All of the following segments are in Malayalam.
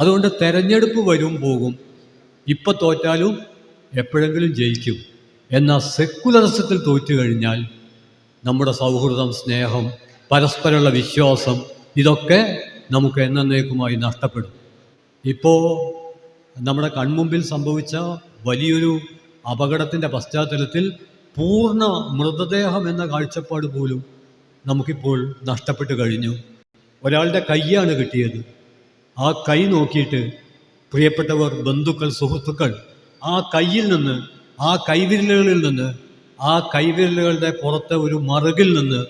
അതുകൊണ്ട് തെരഞ്ഞെടുപ്പ് വരും പോകും. ഇപ്പം തോറ്റാലും എപ്പോഴെങ്കിലും ജയിക്കും. എന്നാൽ സെക്കുലറിസത്തിൽ തോറ്റു കഴിഞ്ഞാൽ നമ്മുടെ സൗഹൃദം സ്നേഹം പരസ്പരമുള്ള വിശ്വാസം ഇതൊക്കെ നമുക്ക് എന്നേക്കുമായി നഷ്ടപ്പെടും. ഇപ്പോൾ നമ്മുടെ കൺമുമ്പിൽ സംഭവിച്ച വലിയൊരു അപകടത്തിന്റെ പശ്ചാത്തലത്തിൽ പൂർണ മൃതദേഹം എന്ന കാഴ്ചപ്പാട് പോലും നമുക്കിപ്പോൾ നഷ്ടപ്പെട്ടു കഴിഞ്ഞു. ഒരാളുടെ കയ്യാണ് കിട്ടിയത്. ആ കൈ നോക്കിയിട്ട് പ്രിയപ്പെട്ടവർ ബന്ധുക്കൾ സുഹൃത്തുക്കൾ ആ കയ്യിൽ നിന്ന് ആ കൈവിരലുകളിൽ നിന്ന് ആ കൈവിരലുകളുടെ പുറത്തെ ഒരു മറുകിൽ നിന്ന്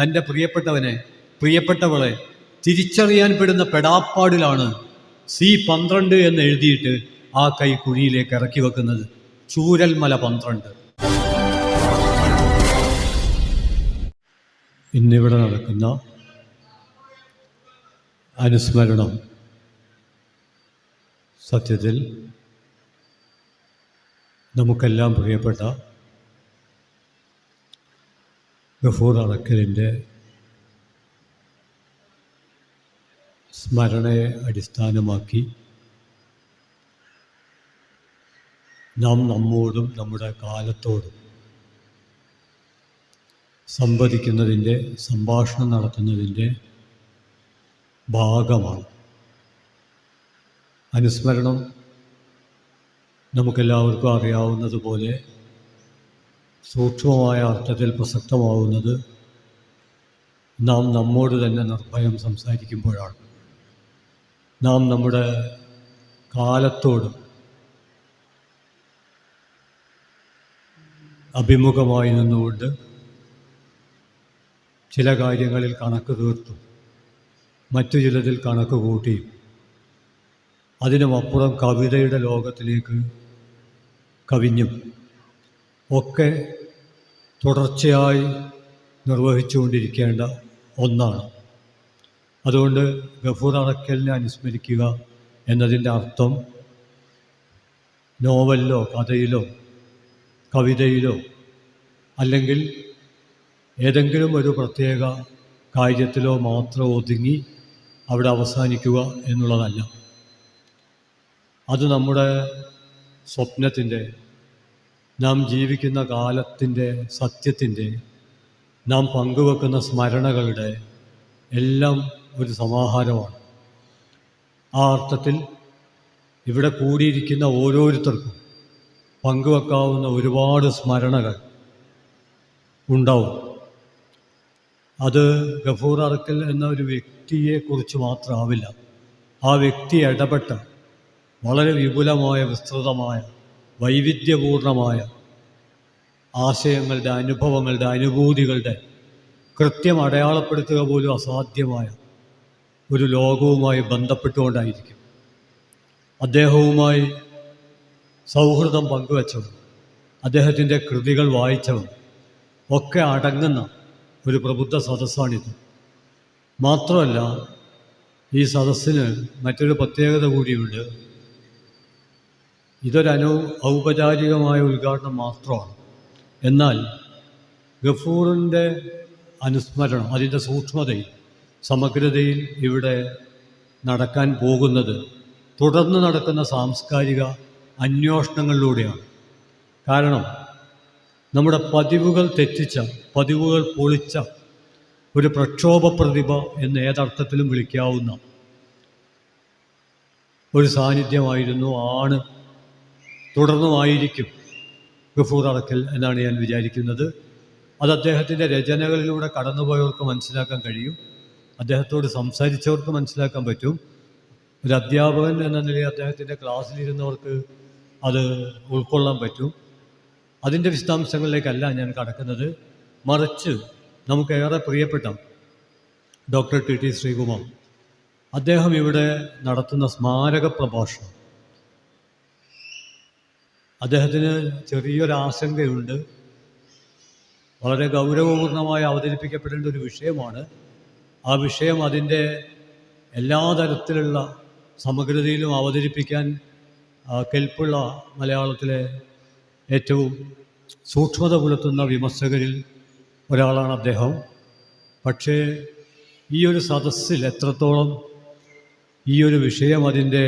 തന്റെ പ്രിയപ്പെട്ടവനെ പ്രിയപ്പെട്ടവളെ തിരിച്ചറിയാൻ പെടുന്ന പെടാപ്പാടിലാണ് സി പന്ത്രണ്ട് എന്ന് എഴുതിയിട്ട് ആ കൈ കുഴിയിലേക്ക് ഇറക്കി വെക്കുന്നത്. ചൂരൽമല പന്ത്രണ്ട്. ഇന്നിവിടെ നടക്കുന്ന അനുസ്മരണം സത്യത്തിൽ നമുക്കെല്ലാം പ്രിയപ്പെട്ട ഗഫൂർ അറക്കലിന്റെ സ്മരണയെ അടിസ്ഥാനമാക്കി നാം നമ്മോടും നമ്മുടെ കാലത്തോടും സംവദിക്കുന്നതിന്റെ സംഭാഷണം നടത്തുന്നതിന്റെ ഭാഗമാണ് അനുസ്മരണം നമുക്കെല്ലാവർക്കും അറിയാവുന്നതുപോലെ സൂക്ഷ്മമായ അർത്ഥത്തിൽ പ്രസക്തമാവുന്നത് നാം നമ്മോട് തന്നെ നിർഭയം സംസാരിക്കുമ്പോഴാണ്. നാം നമ്മുടെ കാലത്തോട് അഭിമുഖമായി നിന്നുകൊണ്ട് ചില കാര്യങ്ങളിൽ കണക്ക് തീർത്തും മറ്റു ചിലതിൽ കണക്ക് കൂട്ടിയും അതിനുമപ്പുറം കവിതയുടെ ലോകത്തിലേക്ക് കവിഞ്ഞും ഒക്കെ തുടർച്ചയായി നിർവഹിച്ചുകൊണ്ടിരിക്കേണ്ട ഒന്നാണ്. അതുകൊണ്ട് ഗഫൂർ അറക്കലിനെ അനുസ്മരിക്കുക എന്നതിന്റെ അർത്ഥം നോവലിലോ കഥയിലോ കവിതയിലോ അല്ലെങ്കിൽ ഏതെങ്കിലും ഒരു പ്രത്യേക കാര്യത്തിലോ മാത്രം ഒതുങ്ങി അവിടെ അവസാനിക്കുക എന്നുള്ളതല്ല. അത് നമ്മുടെ സ്വപ്നത്തിന്റെ നാം ജീവിക്കുന്ന കാലത്തിന്റെ സത്യത്തിന്റെ നാം പങ്കുവെക്കുന്ന സ്മരണകളുടെ എല്ലാം ഒരു സമാഹാരമാണ്. ആ അർത്ഥത്തിൽ ഇവിടെ കൂടിയിരിക്കുന്ന ഓരോരുത്തർക്കും പങ്കുവെക്കാവുന്ന ഒരുപാട് സ്മരണകൾ ഉണ്ടാവും. അത് ഗഫൂർ അറക്കൽ എന്ന ഒരു വ്യക്തിയെക്കുറിച്ച് മാത്രമാവില്ല ആ വ്യക്തി ഇടപെട്ട വളരെ വിപുലമായ വിസ്തൃതമായ വൈവിധ്യപൂർണമായ ആശയങ്ങളുടെ അനുഭവങ്ങളുടെ അനുഭൂതികളുടെ കൃത്യം അടയാളപ്പെടുത്തുക പോലും അസാധ്യമായ ഒരു ലോകവുമായി ബന്ധപ്പെട്ടുകൊണ്ടായിരിക്കും. അദ്ദേഹവുമായി സൗഹൃദം പങ്കുവച്ചവർ അദ്ദേഹത്തിന്റെ കൃതികൾ വായിച്ചവർ ഒക്കെ അടങ്ങുന്ന ഒരു പ്രബുദ്ധ സദസ്സാണിത്. മാത്രമല്ല ഈ സദസ്സിന് മറ്റൊരു പ്രത്യേകത കൂടിയുണ്ട്. ഇതൊരനൗ ഔപചാരികമായ ഉദ്ഘാടനം മാത്രമാണ്. എന്നാൽ ഗഫൂറിന്റെ അനുസ്മരണം അതിന്റെ സൂക്ഷ്മതയിൽ സമഗ്രതയിൽ ഇവിടെ നടക്കാൻ പോകുന്നത് തുടർന്ന് നടക്കുന്ന സാംസ്കാരിക അന്വേഷണങ്ങളിലൂടെയാണ്. കാരണം നമ്മുടെ പതിവുകൾ തെറ്റിച്ച പതിവുകൾ പൊളിച്ച ഒരു പ്രക്ഷോഭ പ്രതിഭ എന്ന് ഏതർത്ഥത്തിലും വിളിക്കാവുന്ന ഒരു സാന്നിധ്യമായിരുന്നു ആണ് തുടർന്നുമായിരിക്കും. ഗഫൂർ അറക്കൽ എന്നാണ് ഞാൻ വിചാരിക്കുന്നത്. അത് അദ്ദേഹത്തിന്റെ രചനകളിലൂടെ കടന്നുപോയവർക്ക് മനസ്സിലാക്കാൻ കഴിയും. അദ്ദേഹത്തോട് സംസാരിച്ചവർക്ക് മനസ്സിലാക്കാൻ പറ്റും. ഒരു അധ്യാപകൻ എന്ന നിലയിൽ അദ്ദേഹത്തിന്റെ ക്ലാസ്സിലിരുന്നവർക്ക് അത് ഉൾക്കൊള്ളാൻ പറ്റും. അതിന്റെ വിശദാംശങ്ങളിലേക്കല്ല ഞാൻ കടക്കുന്നത്. മറിച്ച് നമുക്കേറെ പ്രിയപ്പെട്ട ഡോക്ടർ ടി ടി ശ്രീകുമാർ അദ്ദേഹം ഇവിടെ നടത്തുന്ന സ്മാരക പ്രഭാഷണം അദ്ദേഹത്തിന് ചെറിയൊരു ആശങ്കയുണ്ട് വളരെ ഗൗരവപൂർണമായി അവതരിപ്പിക്കപ്പെടേണ്ട ഒരു വിഷയമാണ്. ആ വിഷയം അതിന്റെ എല്ലാ തരത്തിലുള്ള സമഗ്രതയിലും അവതരിപ്പിക്കാൻ കെൽപ്പുള്ള മലയാളത്തിലെ ഏറ്റവും സൂക്ഷ്മത പുലർത്തുന്ന വിമർശകരിൽ ഒരാളാണ് അദ്ദേഹം. പക്ഷേ ഈ ഒരു സദസ്സിൽ എത്രത്തോളം ഈ ഒരു വിഷയം അതിന്റെ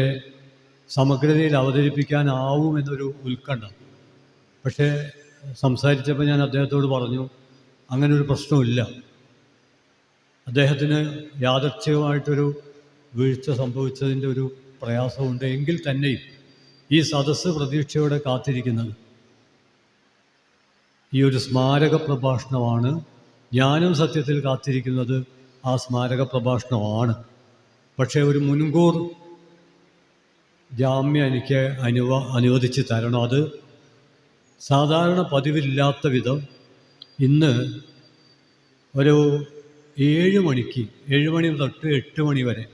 സമഗ്രതയിൽ അവതരിപ്പിക്കാനാവും എന്നൊരു ഉത്കണ്ഠ. പക്ഷേ സംസാരിച്ചപ്പോൾ ഞാൻ അദ്ദേഹത്തോട് പറഞ്ഞു അങ്ങനെ ഒരു പ്രശ്നമില്ല അദ്ദേഹത്തിന് യാദർച്ഛികമായിട്ടൊരു വീഴ്ച സംഭവിച്ചതിന്റെ ഒരു പ്രയാസമുണ്ട് എങ്കിൽ തന്നെയും ഈ സദസ്സ് പ്രതീക്ഷയോടെ കാത്തിരിക്കുന്നത്. ഈ ഒരു സ്മാരക പ്രഭാഷണമാണ് ഞാനും സത്യത്തിൽ കാത്തിരിക്കുന്നത്. ആ സ്മാരക പ്രഭാഷണമാണ്. പക്ഷേ ഒരു മുൻകൂർ ജാമ്യം എനിക്ക് അനുവ അനുവദിച്ച് തരണം. അത് സാധാരണ പതിവില്ലാത്ത വിധം ഇന്ന് ഒരു ഏഴ് മണിക്ക് ഏഴ് മണി തൊട്ട് എട്ട് മണി വരെ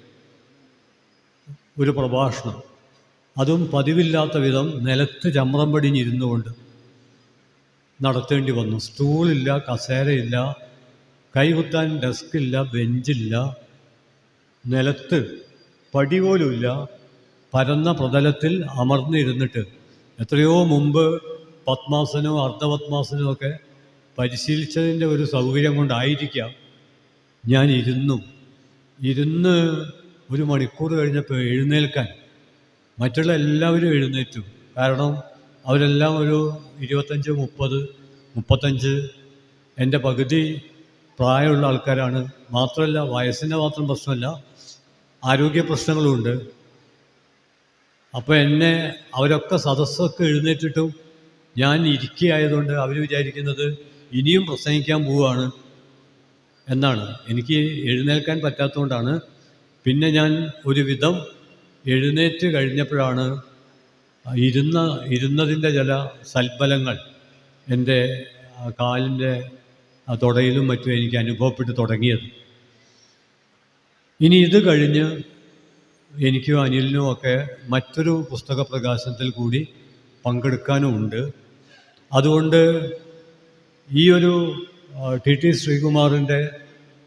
ഒരു പ്രഭാഷണം. അതും പതിവില്ലാത്ത വിധം നിലത്ത് ചമ്രം പടിഞ്ഞിരുന്നു കൊണ്ട് നടത്തേണ്ടി വന്നു. സ്റ്റൂളില്ല കസേരയില്ല കൈകുത്താൻ ഡെസ്കില്ല ബെഞ്ചില്ല നിലത്ത് പടി പോലുമില്ല. പരന്ന പ്രതലത്തിൽ അമർന്നിരുന്നിട്ട് എത്രയോ മുമ്പ് പത്മാസനവും അർദ്ധപത്മാസനവും ഒക്കെ പരിശീലിച്ചതിന്റെ ഒരു സൗകര്യം കൊണ്ടായിരിക്കാം ഞാൻ ഇരുന്നു. ഇരുന്ന് ഒരു മണിക്കൂർ കഴിഞ്ഞപ്പോൾ എഴുന്നേൽക്കാൻ മറ്റുള്ള എല്ലാവരും എഴുന്നേറ്റു. കാരണം അവരെല്ലാം ഒരു ഇരുപത്തഞ്ച് മുപ്പത് മുപ്പത്തഞ്ച് എന്റെ പകുതി പ്രായമുള്ള ആൾക്കാരാണ്. മാത്രമല്ല വയസ്സിന്റെ മാത്രം പ്രശ്നമല്ല ആരോഗ്യ പ്രശ്നങ്ങളുമുണ്ട്. അപ്പോൾ എന്നെ അവരൊക്കെ സദസ്സൊക്കെ എഴുന്നേറ്റിട്ടും ഞാൻ ഇരിക്കുകയായതുകൊണ്ട് അവർ വിചാരിക്കുന്നത് ഇനിയും പ്രസംഗിക്കാൻ പോവുകയാണ് എന്നാണ്. എനിക്ക് എഴുന്നേൽക്കാൻ പറ്റാത്തതുകൊണ്ടാണ്. പിന്നെ ഞാൻ ഒരു വിധം എഴുന്നേറ്റ് കഴിഞ്ഞപ്പോഴാണ് ഇരുന്ന ഇരുന്നതിന്റെ ചില സൽഫലങ്ങൾ എന്റെ കാലിന്റെ തുടയിലും മറ്റും എനിക്ക് അനുഭവപ്പെട്ട് തുടങ്ങിയത്. ഇനി ഇത് കഴിഞ്ഞ് എനിക്കും അനിലിനും ഒക്കെ മറ്റൊരു പുസ്തക പ്രകാശനത്തിൽ കൂടി പങ്കെടുക്കാനുമുണ്ട്. അതുകൊണ്ട് ഈ ഒരു ടി ടി ശ്രീകുമാറിന്റെ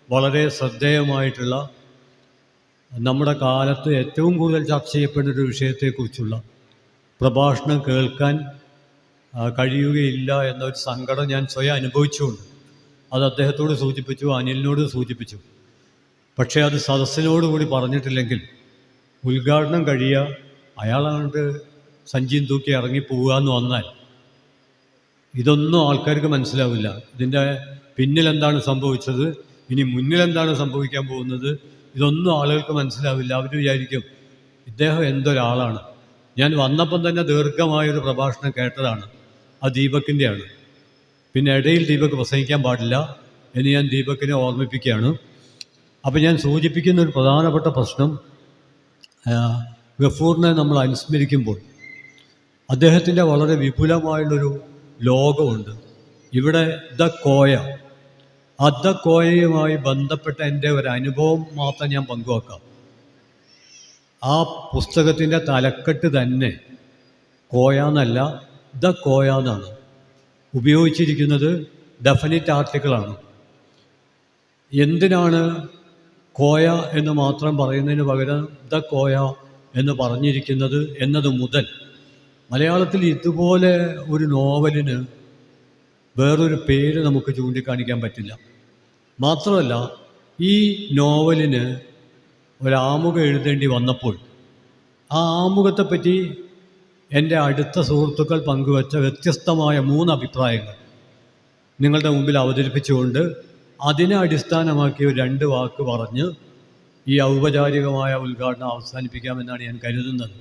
വളരെ ശ്രദ്ധേയമായിട്ടുള്ള നമ്മുടെ കാലത്ത് ഏറ്റവും കൂടുതൽ ചർച്ച ചെയ്യപ്പെടുന്ന ഒരു വിഷയത്തെക്കുറിച്ചുള്ള പ്രഭാഷണം കേൾക്കാൻ കഴിയുകയില്ല എന്നൊരു സങ്കടം ഞാൻ സ്വയം അനുഭവിച്ചുകൊണ്ട് അത് അദ്ദേഹത്തോട് സൂചിപ്പിച്ചു അനിലിനോട് സൂചിപ്പിച്ചു. പക്ഷേ അത് സദസ്സിനോടുകൂടി പറഞ്ഞിട്ടില്ലെങ്കിൽ ഉദ്ഘാടനം കഴിയുക അയാളാണ്ട് സഞ്ചിയും തൂക്കി ഇറങ്ങി പോവുക എന്ന് വന്നാൽ ഇതൊന്നും ആൾക്കാർക്ക് മനസ്സിലാവില്ല. ഇതിന്റെ പിന്നിലെന്താണ് സംഭവിച്ചത്? ഇനി മുന്നിലെന്താണ് സംഭവിക്കാൻ പോകുന്നത്? ഇതൊന്നും ആളുകൾക്ക് മനസ്സിലാവില്ല. അവർ വിചാരിക്കും ഇദ്ദേഹം എന്തൊരാളാണ്? ഞാൻ വന്നപ്പം തന്നെ ദീർഘമായൊരു പ്രഭാഷണം കേട്ടതാണ്. ആ ദീപക്കിന്റെയാണ്. പിന്നെ ഇടയിൽ ദീപക് പ്രസംഗിക്കാൻ പാടില്ല. എന്ന് ഞാൻ ദീപക്കിനെ ഓർമ്മിപ്പിക്കുകയാണ്. അപ്പോൾ ഞാൻ സൂചിപ്പിക്കുന്ന ഒരു പ്രധാനപ്പെട്ട പ്രശ്നം ഗഫൂറിനെ നമ്മൾ അനുസ്മരിക്കുമ്പോൾ അദ്ദേഹത്തിന്റെ വളരെ വിപുലമായുള്ളൊരു ലോകമുണ്ട്. ഇവിടെ ദ കോയ. ആ ദ കോയയുമായി ബന്ധപ്പെട്ട എന്റെ ഒരു അനുഭവം മാത്രം ഞാൻ പങ്കുവെക്കാം. ആ പുസ്തകത്തിന്റെ തലക്കെട്ട് തന്നെ കോയാന്നല്ല ദ കോയാന്നാണ് ഉപയോഗിച്ചിരിക്കുന്നത് ഡെഫിനിറ്റ് ആർട്ടിക്കിളാണ്. എന്തിനാണ് കോയ എന്ന് മാത്രം പറയുന്നതിന് പകരം ദ കോയ എന്ന് പറഞ്ഞിരിക്കുന്നത് എന്നത് മുതൽ. മലയാളത്തിൽ ഇതുപോലെ ഒരു നോവലിന് വേറൊരു പേര് നമുക്ക് ചൂണ്ടിക്കാണിക്കാൻ പറ്റില്ല. മാത്രമല്ല ഈ നോവലിന് ഒരാമുഖം എഴുതേണ്ടി വന്നപ്പോൾ ആ ആമുഖത്തെപ്പറ്റി എന്റെ അടുത്ത സുഹൃത്തുക്കൾ പങ്കുവച്ച വ്യത്യസ്തമായ മൂന്ന് അഭിപ്രായങ്ങൾ നിങ്ങളുടെ മുമ്പിൽ അവതരിപ്പിച്ചുകൊണ്ട് അതിനെ അടിസ്ഥാനമാക്കി രണ്ട് വാക്ക് പറഞ്ഞ് ഈ ഔപചാരികമായ ഉദ്ഘാടനം അവസാനിപ്പിക്കാമെന്നാണ് ഞാൻ കരുതുന്നത്.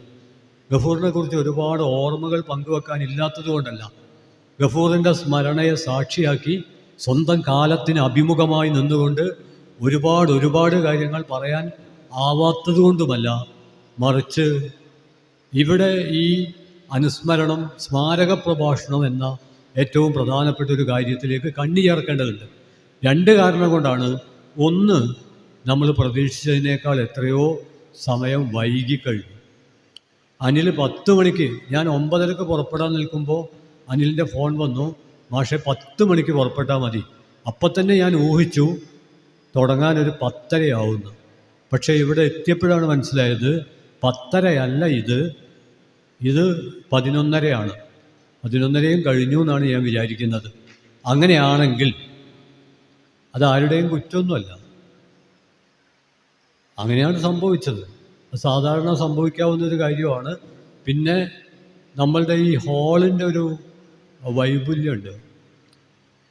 ഗഫൂറിനെ കുറിച്ച് ഒരുപാട് ഓർമ്മകൾ പങ്കുവെക്കാനില്ലാത്തത് കൊണ്ടല്ല. ഗഫൂറിന്റെ സ്മരണയെ സാക്ഷിയാക്കി സ്വന്തം കാലത്തിന് അഭിമുഖമായി നിന്നുകൊണ്ട് ഒരുപാട് ഒരുപാട് കാര്യങ്ങൾ പറയാൻ ആവാത്തത് കൊണ്ടുമല്ല. മറിച്ച് ഇവിടെ ഈ അനുസ്മരണം സ്മാരക പ്രഭാഷണം എന്ന ഏറ്റവും പ്രധാനപ്പെട്ട ഒരു കാര്യത്തിലേക്ക് കണ്ണി ചേർക്കേണ്ടതുണ്ട് രണ്ട് കാരണം കൊണ്ടാണ്. ഒന്ന് നമ്മൾ പ്രതീക്ഷിച്ചതിനേക്കാൾ എത്രയോ സമയം വൈകിക്കഴിഞ്ഞു അനിൽ പത്ത് മണിക്ക് ഞാൻ ഒമ്പതരക്ക് പുറപ്പെടാൻ നിൽക്കുമ്പോൾ അനിലിന്റെ ഫോൺ വന്നു മാഷെ പത്ത് മണിക്ക് പുറപ്പെട്ടാൽ മതി. അപ്പം തന്നെ ഞാൻ ഊഹിച്ചു തുടങ്ങാൻ ഒരു പത്തരയാവുന്നു. പക്ഷേ ഇവിടെ എത്തിയപ്പോഴാണ് മനസ്സിലായത് പത്തരയല്ല ഇത്. ഇത് പതിനൊന്നരയാണ്. പതിനൊന്നരയും കഴിഞ്ഞു എന്നാണ് ഞാൻ വിചാരിക്കുന്നത്. അങ്ങനെയാണെങ്കിൽ അത് ആരുടെയും കുറ്റമൊന്നുമല്ല. അങ്ങനെയാണ് സംഭവിച്ചത്. സാധാരണ സംഭവിക്കാവുന്ന ഒരു കാര്യമാണ്. പിന്നെ നമ്മളുടെ ഈ ഹോളിന്റെ ഒരു വൈപുല്യമുണ്ട്.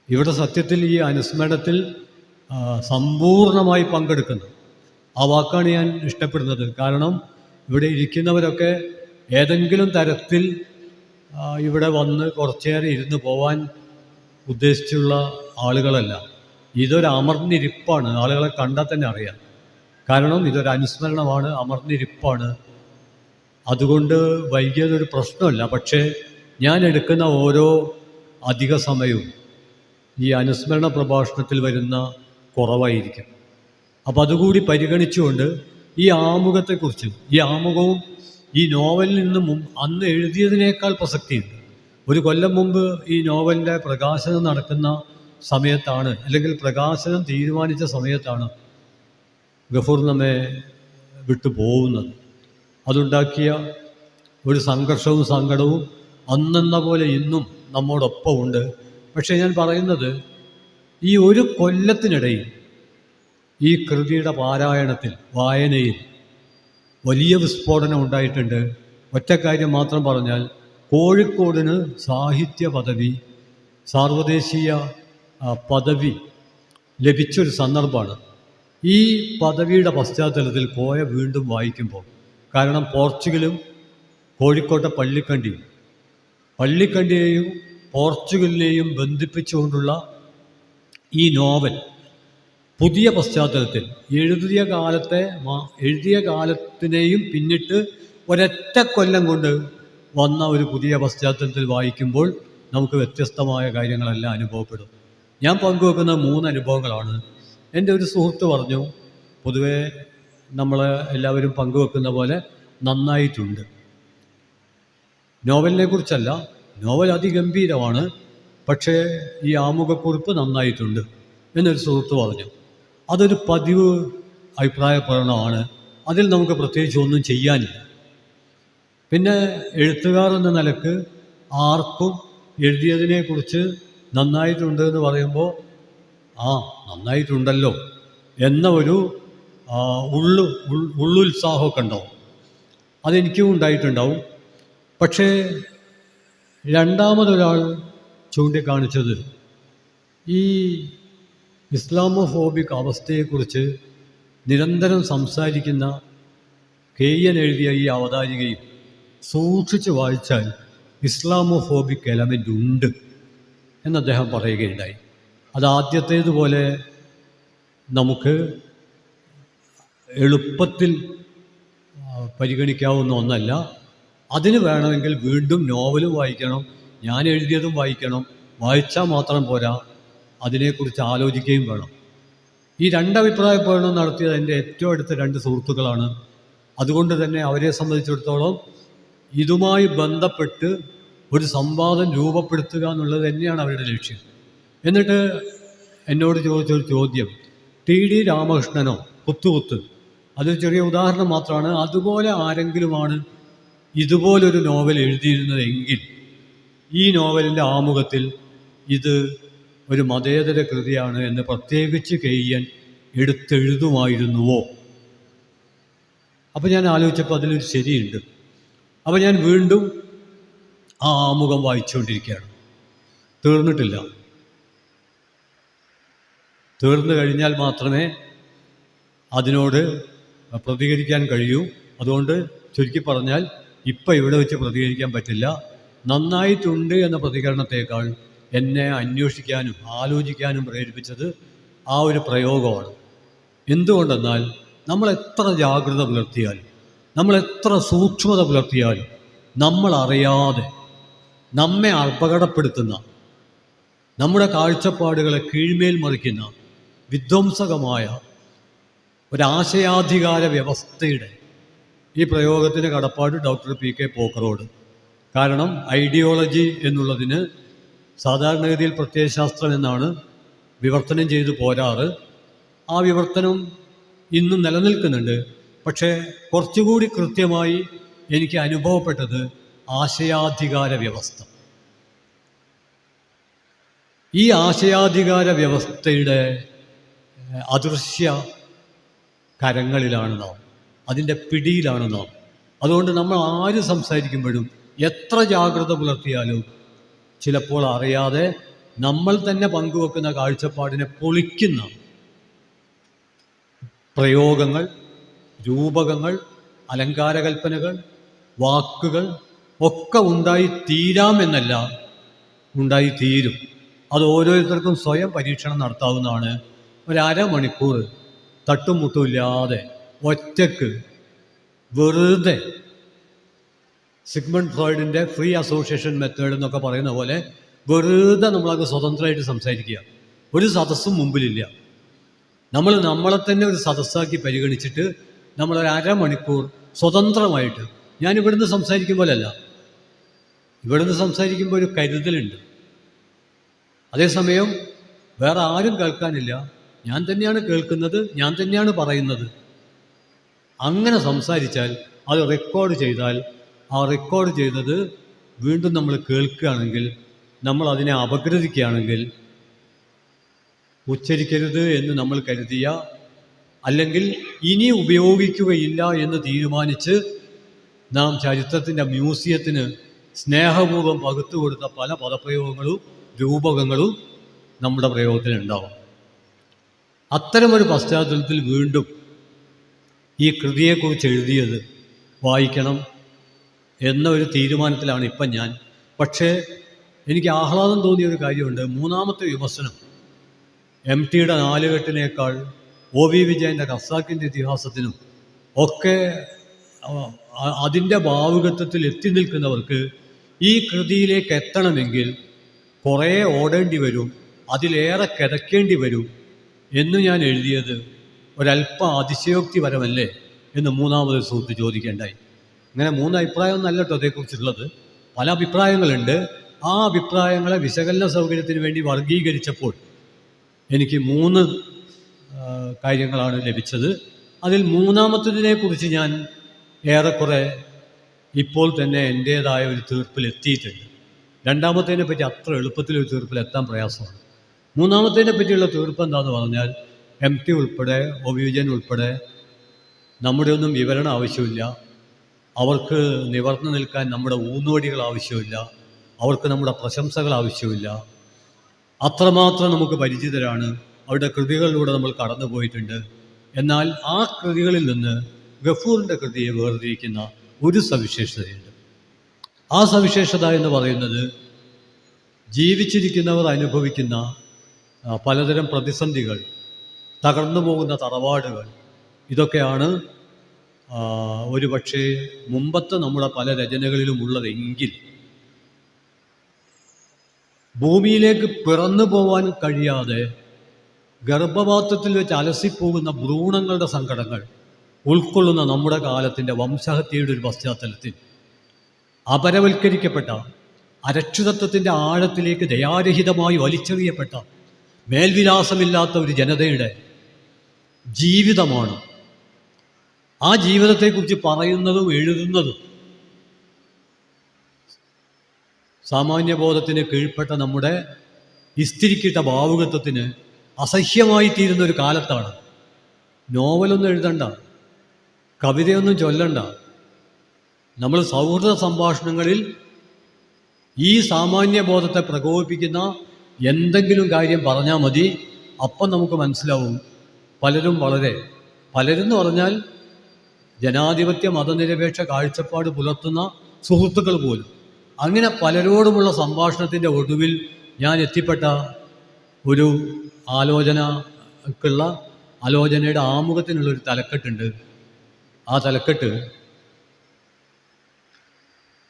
ഇവിടെ സത്യത്തിൽ ഈ അനുസ്മരണത്തിൽ സമ്പൂർണമായി പങ്കെടുക്കുന്നു. ആ വാക്കാണ് ഞാൻ ഇഷ്ടപ്പെടുന്നത്. കാരണം ഇവിടെ ഇരിക്കുന്നവരൊക്കെ ഏതെങ്കിലും തരത്തിൽ ഇവിടെ വന്ന് കുറച്ചേരം ഇരുന്ന് പോവാൻ ഉദ്ദേശിച്ചുള്ള ആളുകളല്ല. ഇതൊരു അമർന്നിരിപ്പാണ്. ആളുകളെ കണ്ടാൽ തന്നെ അറിയാം. കാരണം ഇതൊരു അനുസ്മരണമാണ് അമർന്നിരിപ്പാണ്. അതുകൊണ്ട് വൈകിയതൊരു പ്രശ്നമല്ല. പക്ഷേ ഞാൻ എടുക്കുന്ന ഓരോ അധിക സമയവും ഈ അനുസ്മരണ പ്രഭാഷണത്തിൽ വരുന്ന കുറവായിരിക്കും. അപ്പോൾ അതുകൂടി പരിഗണിച്ചുകൊണ്ട് ഈ ആമുഖത്തെക്കുറിച്ച് ഈ ആമുഖവും ഈ നോവലിൽ നിന്നും അന്ന് എഴുതിയതിനേക്കാൾ പ്രസക്തിയുണ്ട്. ഒരു കൊല്ലം മുമ്പ് ഈ നോവലിന്റെ പ്രകാശനം നടക്കുന്ന സമയത്താണ് അല്ലെങ്കിൽ പ്രകാശനം തീരുമാനിച്ച സമയത്താണ് ഗഫൂർ നമ്മെ വിട്ടു പോകുന്നത്. അതുണ്ടാക്കിയ ഒരു സംഘർഷവും സങ്കടവും അന്നെന്ന പോലെ ഇന്നും നമ്മോടൊപ്പമുണ്ട്. പക്ഷേ ഞാൻ പറയുന്നത് ഈ ഒരു കൊല്ലത്തിനിടയിൽ ഈ കൃതിയുടെ പാരായണത്തിൽ വായനയിൽ വലിയ വിസ്ഫോടനം ഉണ്ടായിട്ടുണ്ട്. ഒറ്റക്കാര്യം മാത്രം പറഞ്ഞാൽ കോഴിക്കോടിന് സാഹിത്യ പദവി സാർവദേശീയ പദവി ലഭിച്ചൊരു സന്ദർഭമാണ്. ഈ പദവിയുടെ പശ്ചാത്തലത്തിൽ പോയ വീണ്ടും വായിക്കുമ്പോൾ കാരണം പോർച്ചുഗലും കോഴിക്കോട്ടെ പള്ളിക്കണ്ടിയും പള്ളിക്കണ്ടിയെയും പോർച്ചുഗലിനെയും ബന്ധിപ്പിച്ചുകൊണ്ടുള്ള ഈ നോവൽ പുതിയ പശ്ചാത്തലത്തിൽ എഴുതിയ കാലത്തെ എഴുതിയ കാലത്തിനെയും പിന്നിട്ട് ഒരൊറ്റ കൊല്ലം കൊണ്ട് വന്ന ഒരു പുതിയ പശ്ചാത്തലത്തിൽ വായിക്കുമ്പോൾ നമുക്ക് വ്യത്യസ്തമായ കാര്യങ്ങളെല്ലാം അനുഭവപ്പെടും. ഞാൻ പങ്കുവെക്കുന്ന മൂന്ന് അനുഭവങ്ങളാണ്. എന്റെ ഒരു സുഹൃത്ത് പറഞ്ഞു പൊതുവേ നമ്മൾ എല്ലാവരും പങ്കുവെക്കുന്ന പോലെ നന്നായിട്ടുണ്ട്. നോവലിനെ കുറിച്ചല്ല നോവൽ അതിഗംഭീരമാണ് പക്ഷേ ഈ ആമുഖക്കുറിപ്പ് നന്നായിട്ടുണ്ട് എന്നൊരു സുഹൃത്ത് പറഞ്ഞു. അതൊരു പതിവ് അഭിപ്രായ പ്രകടനമാണ്. അതിൽ നമുക്ക് പ്രത്യേകിച്ച് ഒന്നും ചെയ്യാനില്ല. പിന്നെ എഴുത്തുകാർ എന്ന നിലയ്ക്ക് ആർക്കും എഴുതിയതിനെക്കുറിച്ച് നന്നായിട്ടുണ്ട് എന്ന് പറയുമ്പോൾ ആ നന്നായിട്ടുണ്ടല്ലോ എന്ന ഒരു ഉള്ളു ഉള്ളുത്സാഹമൊക്കെ ഉണ്ടാവും. അതെനിക്കും ഉണ്ടായിട്ടുണ്ടാവും. പക്ഷേ രണ്ടാമതൊരാൾ ചൂണ്ടിക്കാണിച്ചത് ഈ ഇസ്ലാമോഫോബിക് അവസ്ഥയെക്കുറിച്ച് നിരന്തരം സംസാരിക്കുന്ന കെയ്യൻ എഴുതിയ ഈ അവതാരികയും സൂക്ഷിച്ച് വായിച്ചാൽ ഇസ്ലാമോഫോബിക് എലമെന്റ് ഉണ്ട്. എന്ന് അദ്ദേഹം പറയുകയുണ്ടായി. അത് ആദ്യത്തേതുപോലെ നമുക്ക് എളുപ്പത്തിൽ പരിഗണിക്കാവുന്ന ഒന്നല്ല. അതിന് വേണമെങ്കിൽ വീണ്ടും നോവലും വായിക്കണം ഞാൻ എഴുതിയതും വായിക്കണം വായിച്ചാൽ മാത്രം പോരാ അതിനെക്കുറിച്ച് ആലോചിക്കുകയും വേണം. ഈ രണ്ടഭിപ്രായ പ്രകടനം നടത്തിയത് എന്റെ ഏറ്റവും അടുത്ത രണ്ട് സുഹൃത്തുക്കളാണ്. അതുകൊണ്ട് തന്നെ അവരെ സംബന്ധിച്ചിടത്തോളം ഇതുമായി ബന്ധപ്പെട്ട് ഒരു സംവാദം രൂപപ്പെടുത്തുക എന്നുള്ളത് തന്നെയാണ് അവരുടെ ലക്ഷ്യം. എന്നിട്ട് എന്നോട് ചോദിച്ചൊരു ചോദ്യം ടി ഡി രാമകൃഷ്ണനോ കുത്തുകുത്ത് അതൊരു ചെറിയ ഉദാഹരണം മാത്രമാണ്. അതുപോലെ ആരെങ്കിലുമാണ് ഇതുപോലൊരു നോവൽ എഴുതിയിരുന്നതെങ്കിൽ ഈ നോവലിന്റെ ആമുഖത്തിൽ ഇത് ഒരു മതേതര കൃതിയാണ് എന്ന് പ്രത്യേകിച്ച് കെയ്യൻ എടുത്തെഴുതുമായിരുന്നുവോ? അപ്പോൾ ഞാൻ ആലോചിച്ചപ്പോൾ അതിലൊരു ശരിയുണ്ട്. അപ്പോൾ ഞാൻ വീണ്ടും ആമുഖം വായിച്ചുകൊണ്ടിരിക്കുകയാണ്. തീർന്നിട്ടില്ല. തീർന്നു കഴിഞ്ഞാൽ മാത്രമേ അതിനോട് പ്രതികരിക്കാൻ കഴിയൂ. അതുകൊണ്ട് ചുരുക്കി പറഞ്ഞാൽ ഇപ്പം ഇവിടെ വെച്ച് പ്രതികരിക്കാൻ പറ്റില്ല. നന്നായിട്ടുണ്ട് എന്ന പ്രതികരണത്തേക്കാൾ എന്നെ അന്വേഷിക്കാനും ആലോചിക്കാനും പ്രേരിപ്പിച്ചത് ആ ഒരു പ്രയോഗമാണ്. എന്തുകൊണ്ടെന്നാൽ നമ്മൾ എത്ര ജാഗ്രത പുലർത്തിയാലും നമ്മൾ എത്ര സൂക്ഷ്മത പുലർത്തിയാലും നമ്മൾ അറിയാതെ നമ്മെ അപകടപ്പെടുത്തുന്ന നമ്മുടെ കാഴ്ചപ്പാടുകളെ കീഴ്മേൽ മറിക്കുന്ന വിധ്വംസകമായ ഒരാശയാധികാര വ്യവസ്ഥയുടെ ഈ പ്രയോഗത്തിന് കടപ്പാട് ഡോക്ടർ പി കെ പോക്കറോട്. കാരണം ഐഡിയോളജി എന്നുള്ളതിന് സാധാരണഗതിയിൽ പ്രത്യയശാസ്ത്രം എന്നാണ് വിവർത്തനം ചെയ്തു പോരാറ്. ആ വിവർത്തനം ഇന്നും നിലനിൽക്കുന്നുണ്ട്. പക്ഷേ കുറച്ചുകൂടി കൃത്യമായി എനിക്ക് അനുഭവപ്പെട്ടത് ആശയാധികാര വ്യവസ്ഥ ഈ ആശയാധികാര വ്യവസ്ഥയുടെ അദൃശ്യ കരങ്ങളിലാണ് നാം. അതിന്റെ പിടിയിലാണ് നാം. അതുകൊണ്ട് നമ്മൾ ആര് സംസാരിക്കുമ്പോഴും എത്ര ജാഗ്രത പുലർത്തിയാലും ചിലപ്പോൾ അറിയാതെ നമ്മൾ തന്നെ പങ്കുവെക്കുന്ന കാഴ്ചപ്പാടിനെ പൊളിക്കുന്ന പ്രയോഗങ്ങൾ രൂപകങ്ങൾ അലങ്കാരകൽപ്പനകൾ വാക്കുകൾ ഒക്കെ ഉണ്ടായി തീരാമെന്നല്ല ഉണ്ടായി തീരും. അത് ഓരോരുത്തർക്കും സ്വയം പരീക്ഷണം നടത്താവുന്നതാണ്. ഒരമണിക്കൂർ അരമണിക്കൂർ തട്ടും മുട്ടുമില്ലാതെ ഒറ്റയ്ക്ക് വെറുതെ സിഗ്മണ്ട് ഫ്രോയിഡിന്റെ ഫ്രീ അസോസിയേഷൻ മെത്തേഡ് എന്നൊക്കെ പറയുന്ന പോലെ വെറുതെ നമ്മളത് സ്വതന്ത്രമായിട്ട് സംസാരിക്കുക. ഒരു സദസ്സും മുമ്പിലില്ല. നമ്മൾ നമ്മളെ തന്നെ ഒരു സദസ്സാക്കി പരിഗണിച്ചിട്ട് നമ്മളൊരു അരമണിക്കൂർ സ്വതന്ത്രമായിട്ട്. ഞാൻ ഇവിടുന്ന് സംസാരിക്കും പോലല്ല. ഇവിടുന്ന് സംസാരിക്കുമ്പോൾ ഒരു കരുതലുണ്ട്. അതേസമയം വേറെ ആരും കേൾക്കാനില്ല. ഞാൻ തന്നെയാണ് കേൾക്കുന്നത് ഞാൻ തന്നെയാണ് പറയുന്നത്. അങ്ങനെ സംസാരിച്ചാൽ അത് റെക്കോർഡ് ചെയ്താൽ ആ റെക്കോർഡ് ചെയ്തത് വീണ്ടും നമ്മൾ കേൾക്കുകയാണെങ്കിൽ നമ്മൾ അതിനെ അപഗ്രഥിക്കുകയാണെങ്കിൽ ഉച്ചരിക്കരുത് എന്ന് നമ്മൾ കരുതിയ അല്ലെങ്കിൽ ഇനി ഉപയോഗിക്കുകയില്ല എന്ന് തീരുമാനിച്ച് നാം ചരിത്രത്തിന്റെ മ്യൂസിയത്തിന് സ്നേഹപൂർവം പകുത്തു കൊടുത്ത പല പദപ്രയോഗങ്ങളും രൂപകങ്ങളും നമ്മുടെ പ്രയോഗത്തിലുണ്ടാവും. അത്തരമൊരു പശ്ചാത്തലത്തിൽ വീണ്ടും ഈ കൃതിയെക്കുറിച്ച് എഴുതിയത് വായിക്കണം എന്ന ഒരു തീരുമാനത്തിലാണ് ഇപ്പം ഞാൻ. പക്ഷേ എനിക്ക് ആഹ്ലാദം തോന്നിയ ഒരു കാര്യമുണ്ട്. മൂന്നാമത്തെ വിമർശനം എം ടിയുടെ നാലുകെട്ടിനേക്കാൾ ഒ വി വിജയന്റെ ഖസാക്കിന്റെ ഇതിഹാസത്തിനും ഒക്കെ അതിന്റെ ഭാവുകത്വത്തിൽ എത്തി നിൽക്കുന്നവർക്ക് ഈ കൃതിയിലേക്ക് എത്തണമെങ്കിൽ കുറേ ഓടേണ്ടി വരും അതിലേറെ കിടക്കേണ്ടി വരും എന്ന് ഞാൻ എഴുതിയത് ഒരല്പം അതിശയോക്തിപരമല്ലേ എന്ന് മൂന്നാമത് സുഹൃത്ത് ചോദിക്കേണ്ടായി. ഇങ്ങനെ മൂന്ന് അഭിപ്രായമൊന്നും അല്ല കേട്ടോ അതേക്കുറിച്ചുള്ളത്. പല അഭിപ്രായങ്ങളുണ്ട്. ആ അഭിപ്രായങ്ങളെ വിശകലന സൗകര്യത്തിന് വേണ്ടി വർഗീകരിച്ചപ്പോൾ എനിക്ക് മൂന്ന് കാര്യങ്ങളാണ് ലഭിച്ചത്. അതിൽ മൂന്നാമത്തതിനെക്കുറിച്ച് ഞാൻ ഏറെക്കുറെ ഇപ്പോൾ തന്നെ എന്റേതായ ഒരു തീർപ്പിലെത്തിയിട്ടുണ്ട്. രണ്ടാമത്തേനെ പറ്റി അത്ര എളുപ്പത്തിൽ ഒരു തീർപ്പിൽ എത്താൻ പ്രയാസമാണ്. മൂന്നാമത്തേനെ പറ്റിയുള്ള തീർപ്പ് എന്താണെന്ന് പറഞ്ഞാൽ എം ടി ഉൾപ്പെടെ ഒ വിജയൻ ഉൾപ്പെടെ നമ്മുടെ ഒന്നും വിവരണം ആവശ്യമില്ല. അവർക്ക് നിവർന്നു നിൽക്കാൻ നമ്മുടെ ഊന്നുവടികൾ ആവശ്യമില്ല. അവർക്ക് നമ്മുടെ പ്രശംസകൾ ആവശ്യമില്ല. അത്രമാത്രം നമുക്ക് പരിചിതരാണ്. അവരുടെ കൃതികളിലൂടെ നമ്മൾ കടന്നു പോയിട്ടുണ്ട് എന്നാൽ ആ കൃതികളിൽ നിന്ന് ഗഫൂറിന്റെ കൃതിയെ വേർതിരിക്കുന്ന ഒരു സവിശേഷതയുണ്ട്. ആ സവിശേഷത എന്ന് പറയുന്നത് ജീവിച്ചിരിക്കുന്നവർ അനുഭവിക്കുന്ന പലതരം പ്രതിസന്ധികൾ തകർന്നു പോകുന്ന തറവാടുകൾ ഇതൊക്കെയാണ് ഒരു ഒരുപക്ഷേ മുമ്പത്തെ നമ്മുടെ പല രചനകളിലും ഉള്ളതെങ്കിൽ ഭൂമിയിലേക്ക് പിറന്നു പോവാൻ കഴിയാതെ ഗർഭപാത്രത്തിൽ വെച്ച് അലസിപ്പോകുന്ന ഭ്രൂണങ്ങളുടെ സങ്കടങ്ങൾ ഉൾക്കൊള്ളുന്ന നമ്മുടെ കാലത്തിന്റെ വംശഹത്യയുടെ ഒരു പശ്ചാത്തലത്തിൽ അപരവൽക്കരിക്കപ്പെട്ട അരക്ഷിതത്വത്തിന്റെ ആഴത്തിലേക്ക് ദയാരഹിതമായി വലിച്ചെറിയപ്പെട്ട മേൽവിലാസമില്ലാത്ത ഒരു ജനതയുടെ ജീവിതമാണ്. ആ ജീവിതത്തെക്കുറിച്ച് പറയുന്നതും എഴുതുന്നതും സാമാന്യബോധത്തിന് കീഴ്പ്പെട്ട നമ്മുടെ ഇസ്തിരിക്കിട്ട ഭാവുകത്വത്തിന് അസഹ്യമായി തീരുന്ന ഒരു കാലത്താണ്. നോവലൊന്നും എഴുതണ്ട. കവിതയൊന്നും ചൊല്ലണ്ട. നമ്മൾ സൗഹൃദ സംഭാഷണങ്ങളിൽ ഈ സാമാന്യ ബോധത്തെ പ്രകോപിപ്പിക്കുന്ന എന്തെങ്കിലും കാര്യം പറഞ്ഞാൽ മതി. അപ്പം നമുക്ക് മനസ്സിലാവും. പലരും വളരെ. പലരെന്ന് പറഞ്ഞാൽ ജനാധിപത്യ മതനിരപേക്ഷ കാഴ്ചപ്പാട് പുലർത്തുന്ന സുഹൃത്തുക്കൾ പോലും. അങ്ങനെ പലരോടുമുള്ള സംഭാഷണത്തിന്റെ ഒടുവിൽ ഞാൻ എത്തിപ്പെട്ട ഒരു ആലോചനക്കുള്ള ആലോചനയുടെ ആമുഖത്തിനുള്ളൊരു തലക്കെട്ടുണ്ട്. ആ തലക്കെട്ട്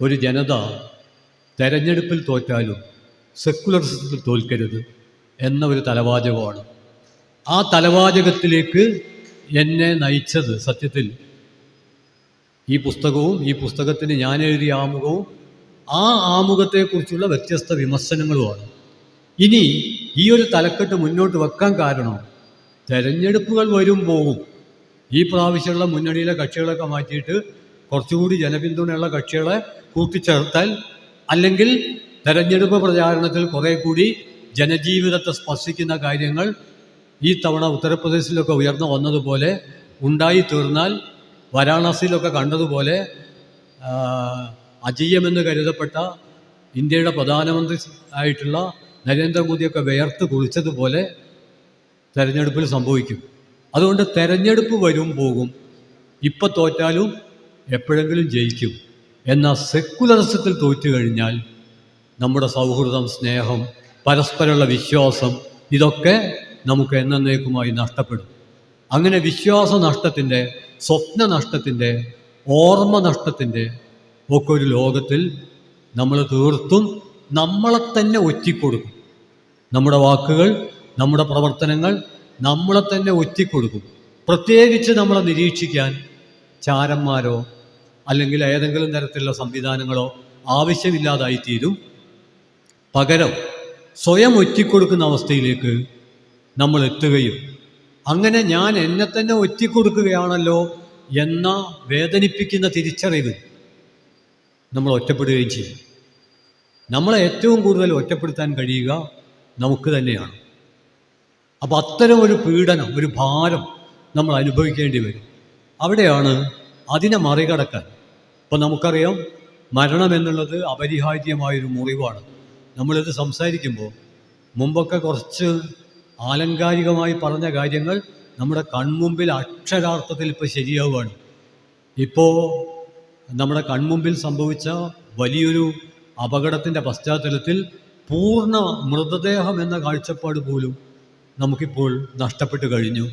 ഒരു ജനത തെരഞ്ഞെടുപ്പിൽ തോറ്റാലും സെക്കുലറിസത്തിൽ തോൽക്കരുത് എന്ന ഒരു തലവാചകമാണ്. ആ തലവാചകത്തിലേക്ക് എന്നെ നയിച്ചത് സത്യത്തിൽ ഈ പുസ്തകവും ഈ പുസ്തകത്തിന് ഞാൻ എഴുതിയ ആമുഖവും ആ ആമുഖത്തെക്കുറിച്ചുള്ള വ്യത്യസ്ത വിമർശനങ്ങളുമാണ്. ഇനി ഈ ഒരു തലക്കെട്ട് മുന്നോട്ട് വെക്കാൻ കാരണം തെരഞ്ഞെടുപ്പുകൾ വരും പോകും ഈ പ്രാവശ്യമുള്ള മുന്നണിയിലെ കക്ഷികളൊക്കെ മാറ്റിയിട്ട് കുറച്ചുകൂടി ജനപിന്തുണയുള്ള കക്ഷികളെ കൂട്ടിച്ചേർത്താൽ അല്ലെങ്കിൽ തെരഞ്ഞെടുപ്പ് പ്രചാരണത്തിൽ കുറേ കൂടി ജനജീവിതത്തെ സ്പർശിക്കുന്ന കാര്യങ്ങൾ ഈ തവണ ഉത്തർപ്രദേശിലൊക്കെ ഉയർന്നു വന്നതുപോലെ ഉണ്ടായി തീർന്നാൽ വാരാണസിയിലൊക്കെ കണ്ടതുപോലെ അജയ്യമെന്ന് കരുതപ്പെട്ട ഇന്ത്യയുടെ പ്രധാനമന്ത്രി ആയിട്ടുള്ള നരേന്ദ്രമോദിയൊക്കെ വിയർത്ത് കുളിച്ചതുപോലെ തെരഞ്ഞെടുപ്പിൽ സംഭവിക്കും. അതുകൊണ്ട് തെരഞ്ഞെടുപ്പ് വരും പോകും. ഇപ്പം തോറ്റാലും എപ്പോഴെങ്കിലും ജയിക്കും. എന്നാൽ സെക്കുലറിസത്തിൽ തോറ്റു കഴിഞ്ഞാൽ നമ്മുടെ സൗഹൃദം സ്നേഹം പരസ്പരമുള്ള വിശ്വാസം ഇതൊക്കെ നമുക്ക് എന്നേക്കുമായി നഷ്ടപ്പെടും. അങ്ങനെ വിശ്വാസ നഷ്ടത്തിന്റെ സ്വപ്ന നഷ്ടത്തിന്റെ ഓർമ്മ നഷ്ടത്തിന്റെ ഒക്കെ ഒരു ലോകത്തിൽ നമ്മൾ തീർത്തും നമ്മളെ തന്നെ ഒറ്റിക്കൊടുക്കും. നമ്മുടെ വാക്കുകൾ നമ്മുടെ പ്രവർത്തനങ്ങൾ നമ്മളെ തന്നെ ഒറ്റിക്കൊടുക്കും. പ്രത്യേകിച്ച് നമ്മളെ നിരീക്ഷിക്കാൻ ചാരന്മാരോ അല്ലെങ്കിൽ ഏതെങ്കിലും തരത്തിലുള്ള സംവിധാനങ്ങളോ ആവശ്യമില്ലാതായിത്തീരും. പകരം സ്വയം ഒറ്റിക്കൊടുക്കുന്ന അവസ്ഥയിലേക്ക് നമ്മൾ എത്തുകയും അങ്ങനെ ഞാൻ എന്നെ തന്നെ ഒറ്റിക്കൊടുക്കുകയാണല്ലോ എന്ന വേദനിപ്പിക്കുന്ന തിരിച്ചറിവ് നമ്മൾ ഒറ്റപ്പെടുകയും ചെയ്യും. നമ്മളെ ഏറ്റവും കൂടുതൽ ഒറ്റപ്പെടുത്താൻ കഴിയുക നമുക്ക് തന്നെയാണ്. അപ്പോൾ അത്തരം ഒരു പീഡനം ഒരു ഭാരം നമ്മൾ അനുഭവിക്കേണ്ടി വരും. അവിടെയാണ് അതിനെ മറികടക്കാൻ. ഇപ്പം നമുക്കറിയാം മരണം എന്നുള്ളത് അപരിഹാര്യമായൊരു മുറിവാണ്. നമ്മളിത് സംസാരിക്കുമ്പോൾ മുമ്പൊക്കെ കുറച്ച് ആലങ്കാരികമായി പറഞ്ഞ കാര്യങ്ങൾ നമ്മുടെ കൺമുമ്പിൽ അക്ഷരാർത്ഥത്തിൽ ഇപ്പോൾ ശരിയാവുകയാണ്. ഇപ്പോൾ നമ്മുടെ കൺമുമ്പിൽ സംഭവിച്ച വലിയൊരു അപകടത്തിന്റെ പശ്ചാത്തലത്തിൽ പൂർണ മൃതദേഹം എന്ന കാഴ്ചപ്പാട് പോലും നമുക്കിപ്പോൾ നഷ്ടപ്പെട്ടു കഴിഞ്ഞു.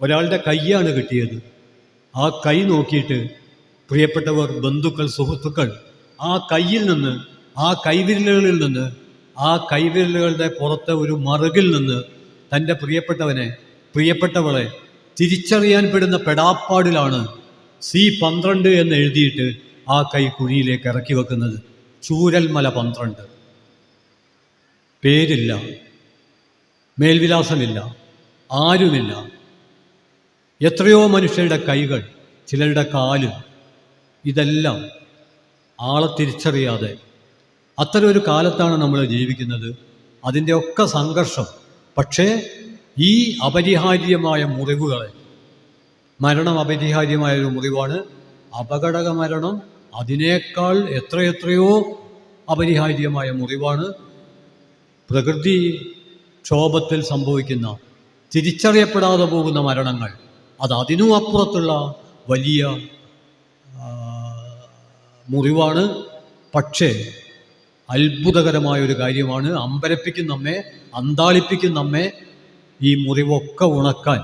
ഒരാളുടെ കൈയാണ് കിട്ടിയത്. ആ കൈ നോക്കിയിട്ട് പ്രിയപ്പെട്ടവർ ബന്ധുക്കൾ സുഹൃത്തുക്കൾ ആ കയ്യിൽ നിന്ന് ആ കൈവിരലുകളിൽ നിന്ന് ആ കൈവിരലുകളുടെ പുറത്തെ ഒരു മറുകിൽ നിന്ന് തന്റെ പ്രിയപ്പെട്ടവനെ പ്രിയപ്പെട്ടവളെ തിരിച്ചറിയാൻ പെടുന്ന പെടാപ്പാടിലാണ് സി പന്ത്രണ്ട് എന്ന് എഴുതിയിട്ട് ആ കൈ കുഴിയിലേക്ക് ഇറക്കി വെക്കുന്നത്. ചൂരൽമല പന്ത്രണ്ട്. പേരില്ല. മേൽവിലാസമില്ല ആരുമില്ല. എത്രയോ മനുഷ്യരുടെ കൈകൾ ചിലരുടെ കാൽ ഇതെല്ലാം ആളെ തിരിച്ചറിയാതെ അത്തരം ഒരു കാലത്താണ് നമ്മൾ ജീവിക്കുന്നത്. അതിന്റെ ഒക്കെ സംഘർഷം. പക്ഷേ ഈ അപരിഹാര്യമായ മുറിവുകളെ മരണം അപരിഹാര്യമായ ഒരു മുറിവാണ്. അപകടക മരണം അതിനേക്കാൾ എത്രയെത്രയോ അപരിഹാര്യമായ മുറിവാണ്. പ്രകൃതി ക്ഷോഭത്തിൽ സംഭവിക്കുന്ന തിരിച്ചറിയപ്പെടാതെ പോകുന്ന മരണങ്ങൾ അത് അതിനും അപ്പുറത്തുള്ള വലിയ മുറിവാണ്. പക്ഷേ അത്ഭുതകരമായ ഒരു കാര്യമാണ്. അമ്പരപ്പിക്കും നമ്മെ അന്താളിപ്പിക്കും നമ്മെ ഈ മുറിവൊക്കെ ഉണക്കാൻ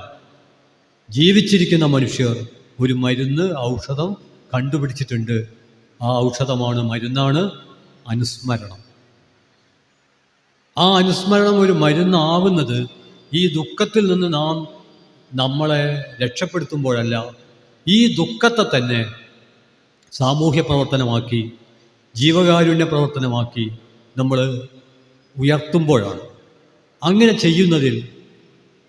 ജീവിച്ചിരിക്കുന്ന മനുഷ്യർ ഒരു മരുന്ന് ഔഷധം കണ്ടുപിടിച്ചിട്ടുണ്ട്. ആ ഔഷധമാണ് മരുന്നാണ് അനുസ്മരണം. ആ അനുസ്മരണം ഒരു മരുന്നാവുന്നത് ഈ ദുഃഖത്തിൽ നിന്ന് നാം നമ്മളെ രക്ഷപ്പെടുത്തുമ്പോഴല്ല ഈ ദുഃഖത്തെ തന്നെ സാമൂഹ്യ പ്രവർത്തനമാക്കി ജീവകാരുണ്യ പ്രവർത്തനമാക്കി നമ്മൾ ഉയർത്തുമ്പോഴാണ്. അങ്ങനെ ചെയ്യുന്നതിൽ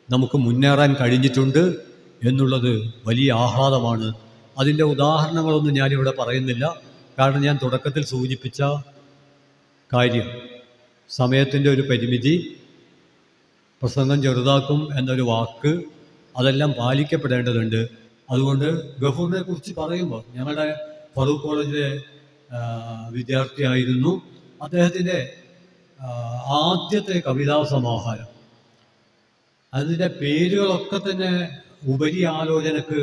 നമുക്ക് മുന്നേറാൻ കഴിഞ്ഞിട്ടുണ്ട് എന്നുള്ളത് വലിയ ആഹ്ലാദമാണ്. അതിന്റെ ഉദാഹരണങ്ങളൊന്നും ഞാനിവിടെ പറയുന്നില്ല. കാരണം ഞാൻ തുടക്കത്തിൽ സൂചിപ്പിച്ച കാര്യം സമയത്തിന്റെ ഒരു പരിമിതി പ്രസംഗം ചെറുതാക്കും എന്നൊരു വാക്ക് അതെല്ലാം പാലിക്കപ്പെടേണ്ടതുണ്ട്. അതുകൊണ്ട് ഗഫൂറിനെ കുറിച്ച് പറയുമ്പോൾ ഞങ്ങളുടെ ഫറൂഖ് കോളേജിലെ വിദ്യാർത്ഥിയായിരുന്നു. അദ്ദേഹത്തിന്റെ ആദ്യത്തെ കവിതാ സമാഹാരം അതിന്റെ പേരുകളൊക്കെ തന്നെ ഉപരി ആലോചനക്ക്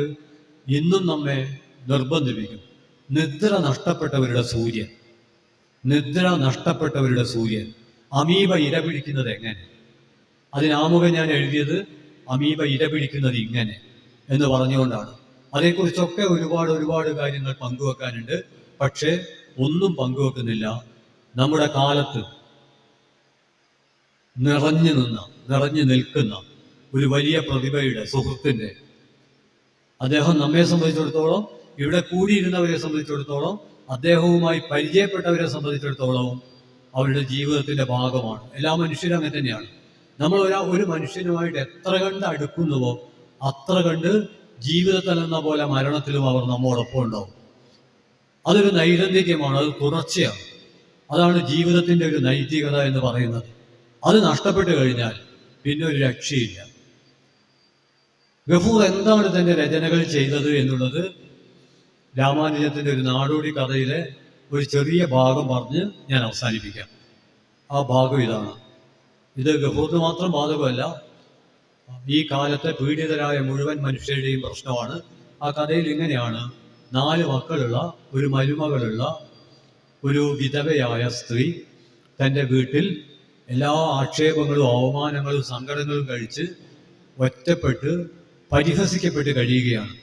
ഇന്നും നമ്മെ നിർബന്ധിപ്പിക്കും. നിദ്ര നഷ്ടപ്പെട്ടവരുടെ സൂര്യൻ. നിദ്ര നഷ്ടപ്പെട്ടവരുടെ സൂര്യൻ. അമീബ ഇരപിടിക്കുന്നത് എങ്ങനെ? അതിനാമുഖം ഞാൻ എഴുതിയത് അമീബ ഇരപിടിക്കുന്നത് ഇങ്ങനെ എന്ന് പറഞ്ഞുകൊണ്ടാണ്. അതേക്കുറിച്ചൊക്കെ ഒരുപാട് ഒരുപാട് കാര്യങ്ങൾ പങ്കുവെക്കാനുണ്ട്. പക്ഷേ ഒന്നും പങ്കുവെക്കുന്നില്ല. നമ്മുടെ കാലത്ത് നിറഞ്ഞു നിന്ന നിറഞ്ഞു നിൽക്കുന്ന ഒരു വലിയ പ്രതിഭയുടെ സുഹൃത്തിന്റെ അദ്ദേഹം നമ്മെ സംബന്ധിച്ചിടത്തോളം ഇവിടെ കൂടിയിരുന്നവരെ സംബന്ധിച്ചിടത്തോളം അദ്ദേഹവുമായി പരിചയപ്പെട്ടവരെ സംബന്ധിച്ചിടത്തോളം അവരുടെ ജീവിതത്തിന്റെ ഭാഗമാണ്. എല്ലാ മനുഷ്യരും അങ്ങനെ തന്നെയാണ്. നമ്മൾ ഒരാ ഒരു മനുഷ്യനുമായിട്ട് എത്ര കണ്ട് അടുക്കുന്നുവോ അത്ര കണ്ട് ജീവിതത്തിൽ എന്ന പോലെ മരണത്തിലും അവർ നമ്മോടൊപ്പം ഉണ്ടാവും. അതൊരു നൈരന്തികമാണ് അത് തുടർച്ചയാണ്. അതാണ് ജീവിതത്തിന്റെ ഒരു നൈതികത എന്ന് പറയുന്നത്. അത് നഷ്ടപ്പെട്ടു കഴിഞ്ഞാൽ പിന്നെ ഒരു രക്ഷയില്ല. ഗഫൂർ എന്താണ് തന്റെ രചനകൾ ചെയ്തത് എന്നുള്ളത് രാമാനുജത്തിന്റെ ഒരു നാടോടി കഥയിലെ ഒരു ചെറിയ ഭാഗം പറഞ്ഞ് ഞാൻ അവസാനിപ്പിക്കാം. ആ ഭാഗം ഇതാണ്. ഇത് ഗഹൂറിന് മാത്രം ബാധകമല്ല ഈ കാലത്തെ പീഡിതരായ മുഴുവൻ മനുഷ്യരുടെയും പ്രശ്നമാണ്. ആ കഥയിൽ ഇങ്ങനെയാണ്. നാല് മക്കളുള്ള ഒരു മരുമകളുള്ള ഒരു വിധവയായ സ്ത്രീ തന്റെ വീട്ടിൽ എല്ലാ ആക്ഷേപങ്ങളും അവമാനങ്ങളും സങ്കടങ്ങളും കഴിച്ച് ഒറ്റപ്പെട്ട് പരിഹസിക്കപ്പെട്ട് കഴിയുകയാണ്.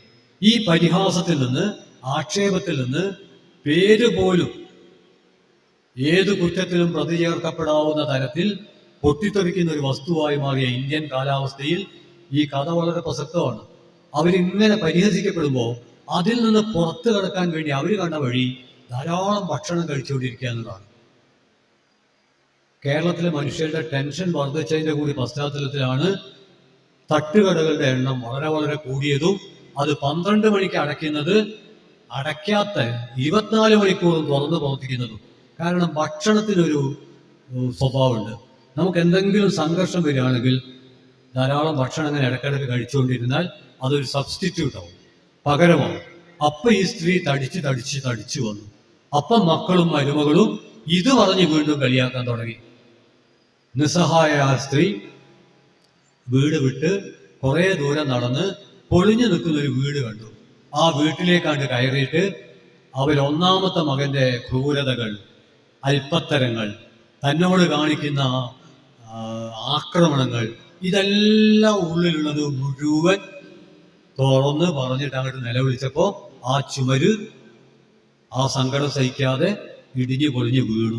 ഈ പരിഹാസത്തിൽ നിന്ന് ആക്ഷേപത്തിൽ നിന്ന് പേര് പോലും ഏത് കുറ്റത്തിലും പ്രതി ചേർക്കപ്പെടാവുന്ന തരത്തിൽ പൊട്ടിത്തെറിക്കുന്ന ഒരു വസ്തുവായി മാറിയ ഇന്ത്യൻ കാലാവസ്ഥയിൽ ഈ കഥ വളരെ പ്രസക്തമാണ്. അവരിങ്ങനെ പരിഹസിക്കപ്പെടുമ്പോൾ അതിൽ നിന്ന് പുറത്തു കിടക്കാൻ വേണ്ടി അവർ കണ്ട വഴി ധാരാളം ഭക്ഷണം കഴിച്ചുകൊണ്ടിരിക്കുക എന്നതാണ് കേരളത്തിലെ മനുഷ്യരുടെ ടെൻഷൻ വർദ്ധിച്ചതിന്റെ കൂടി പശ്ചാത്തലത്തിലാണ് തട്ടുകടകളുടെ എണ്ണം വളരെ വളരെ കൂടിയതും അത് പന്ത്രണ്ട് മണിക്ക് അടയ്ക്കുന്നത് അടയ്ക്കാത്ത ഇരുപത്തിനാല് മണിക്കൂറും തുറന്ന് പ്രവർത്തിക്കുന്നതും കാരണം ഭക്ഷണത്തിനൊരു സ്വഭാവമുണ്ട്. നമുക്ക് എന്തെങ്കിലും സംഘർഷം വരികയാണെങ്കിൽ ധാരാളം ഭക്ഷണം അങ്ങനെ ഇടയ്ക്കിടയ്ക്ക് കഴിച്ചുകൊണ്ടിരുന്നാൽ അതൊരു സബ്സ്റ്റിറ്റ്യൂട്ട് ആവും. പകരമാവും അപ്പൊ ഈ സ്ത്രീ തടിച്ച് തടിച്ച് തടിച്ചു വന്നു. അപ്പം മക്കളും മരുമകളും ഇത് പറഞ്ഞ് വീണ്ടും കളിയാക്കാൻ തുടങ്ങി. നിസ്സഹായ ആ സ്ത്രീ വീട് വിട്ട് കുറേ ദൂരം നടന്ന് പൊളിഞ്ഞു നിൽക്കുന്ന ഒരു വീട് കണ്ടു. ആ വീട്ടിലേക്കാണ്ട് കയറിയിട്ട് അവർ ഒന്നാമത്തെ മകന്റെ ക്രൂരതകൾ അല്പത്തരങ്ങൾ തന്നോട് കാണിക്കുന്ന ആക്രമണങ്ങൾ ഇതെല്ലാം ഉള്ളിലുള്ളത് മുഴുവൻ തുറന്ന് പറഞ്ഞിട്ട് അങ്ങോട്ട് നിലവിളിച്ചപ്പോ ആ ചുമര് ആ സങ്കടം സഹിക്കാതെ ഇടിഞ്ഞു പൊളിഞ്ഞു വീണു.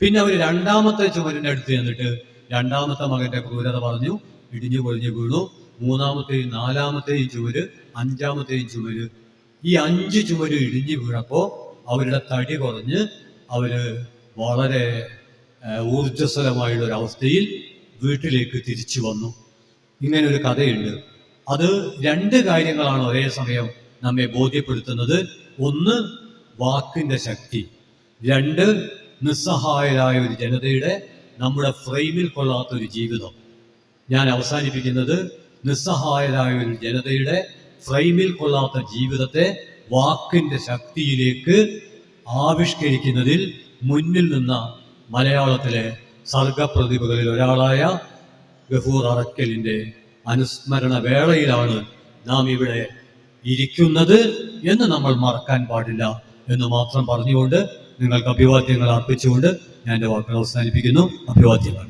പിന്നെ അവർ രണ്ടാമത്തെ ചുമരിന്റെ അടുത്ത് ചെന്നിട്ട് രണ്ടാമത്തെ മകന്റെ ക്രൂരത പറഞ്ഞു ഇടിഞ്ഞു പൊളിഞ്ഞു വീണു. മൂന്നാമത്തെയും നാലാമത്തെയും ചുമര് അഞ്ചാമത്തെയും ചുമര്. ഈ അഞ്ച് ചുമര് ഇടിഞ്ഞു വീണപ്പോ അവരുടെ തടി കുറഞ്ഞ് അവർ വളരെ ഊർജസ്വലമായുള്ള ഒരു അവസ്ഥയിൽ വീട്ടിലേക്ക് തിരിച്ചു വന്നു. ഇങ്ങനെ ഒരു കഥയുണ്ട്. അത് രണ്ട് കാര്യങ്ങളാണ് ഒരേ സമയം നമ്മെ ബോധ്യപ്പെടുത്തുന്നത്. ഒന്ന് വാക്കിന്റെ ശക്തി. രണ്ട് നിസ്സഹായരായ ഒരു ജനതയുടെ നമ്മുടെ ഫ്രെയിമിൽ കൊള്ളാത്ത ഒരു ജീവിതം. ഞാൻ അവസാനിപ്പിക്കുന്നത് നിസ്സഹായരായ ഒരു ജനതയുടെ ഫ്രെയിമിൽ കൊള്ളാത്ത ജീവിതത്തെ വാക്കിന്റെ ശക്തിയിലേക്ക് ആവിഷ്കരിക്കുന്നതിൽ മുന്നിൽ നിന്ന മലയാളത്തിലെ സർഗപ്രതിഭകളിൽ ഒരാളായ ഗഫൂർ അറക്കലിന്റെ അനുസ്മരണ വേളയിലാണ് നാം ഇവിടെ ഇരിക്കുന്നത് എന്ന് നമ്മൾ മറക്കാൻ പാടില്ല എന്ന് മാത്രം പറഞ്ഞുകൊണ്ട് നിങ്ങൾക്ക് അഭിവാദ്യങ്ങൾ അർപ്പിച്ചുകൊണ്ട് ഞാൻ എന്റെ വാക്കുകൾ അവസാനിപ്പിക്കുന്നു. അഭിവാദ്യങ്ങൾ.